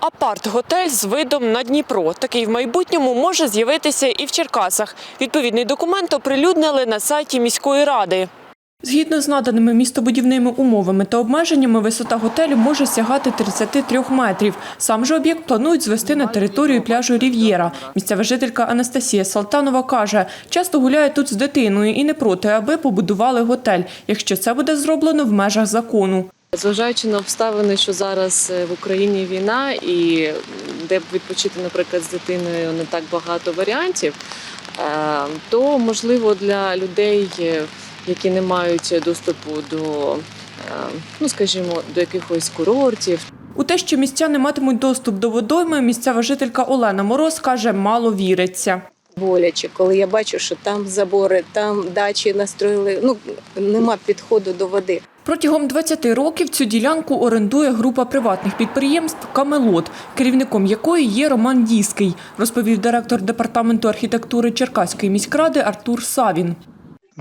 Апарт-готель з видом на Дніпро. Такий в майбутньому може з'явитися і в Черкасах. Відповідний документ оприлюднили на сайті міської ради. Згідно з наданими містобудівними умовами та обмеженнями, висота готелю може сягати 33 метрів. Сам же об'єкт планують звести на територію пляжу Рів'єра. Місцева жителька Анастасія Салтанова каже, часто гуляє тут з дитиною і не проти, аби побудували готель, якщо це буде зроблено в межах закону. Зважаючи на обставини, що зараз е, в Україні війна, і де б відпочити, наприклад, з дитиною не так багато варіантів, е, то можливо для людей, е, які не мають доступу до, ну скажімо, до якихось курортів, У те, що містяни матимуть доступ до водойми, місцева жителька Олена Мороз каже, мало віриться. боляче, коли я бачу, що там забори, там дачі настроїли. Ну нема підходу до води. Протягом 20 років цю ділянку орендує група приватних підприємств «Камелот», керівником якої є Роман Діський, розповів директор департаменту архітектури Черкаської міськради Артур Савін.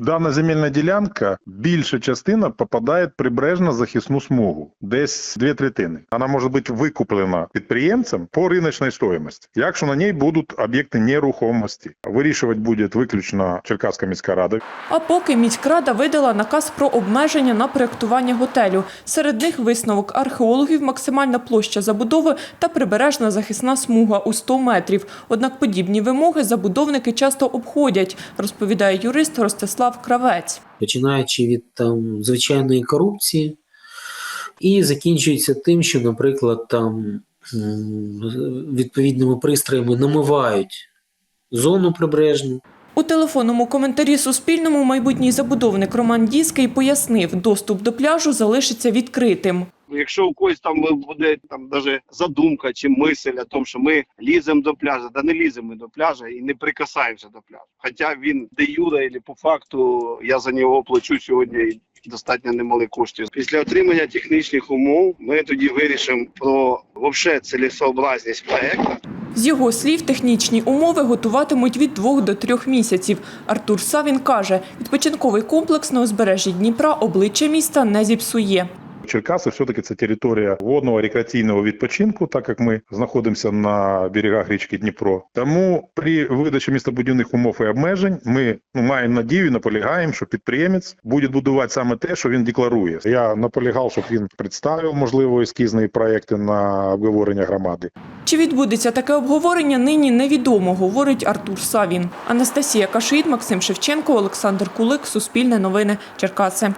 Дана земельна ділянка, більша частина попадає в прибережну захисну смугу, десь дві третини. Вона може бути викуплена підприємцем по риночній стоїмості, якщо на ній будуть об'єкти нерухомості. Вирішувати буде виключно Черкаська міська рада. А поки міськрада видала наказ про обмеження на проєктування готелю. Серед них висновок археологів, максимальна площа забудови та прибережна захисна смуга у 100 метрів. Однак подібні вимоги забудовники часто обходять, розповідає юрист Ростислав Кравець. починаючи від там звичайної корупції, і закінчується тим, що, наприклад, там відповідними пристроями намивають зону прибережну. У телефонному коментарі Суспільному майбутній забудовник Роман Діський пояснив, доступ до пляжу залишиться відкритим. Якщо у когось там буде там даже задумка чи мисль о тому, що ми ліземо до пляжу, да не ліземо до пляжа і не прикасаємося до пляжу. Хоча він де юре, або по факту я за нього плачу сьогодні достатньо немали коштів. Після отримання технічних умов ми тоді вирішимо про вообще цілесообразність проекту. З його слів, технічні умови готуватимуть від двох до трьох місяців. Артур Савін каже, відпочинковий комплекс на узбережжі Дніпра обличчя міста не зіпсує. Черкаси все-таки це територія водного рекреаційного відпочинку, так як ми знаходимося на берегах річки Дніпро. Тому при видачі містобудівних умов і обмежень ми ну, маємо надію, наполягаємо, що підприємець буде будувати саме те, що він декларує. Я наполягав, щоб він представив можливо ескізні проекти на обговорення громади. Чи відбудеться таке обговорення, нині невідомо, говорить Артур Савін. Анастасія Кашид, Максим Шевченко, Олександр Кулик, Суспільне новини, Черкаси.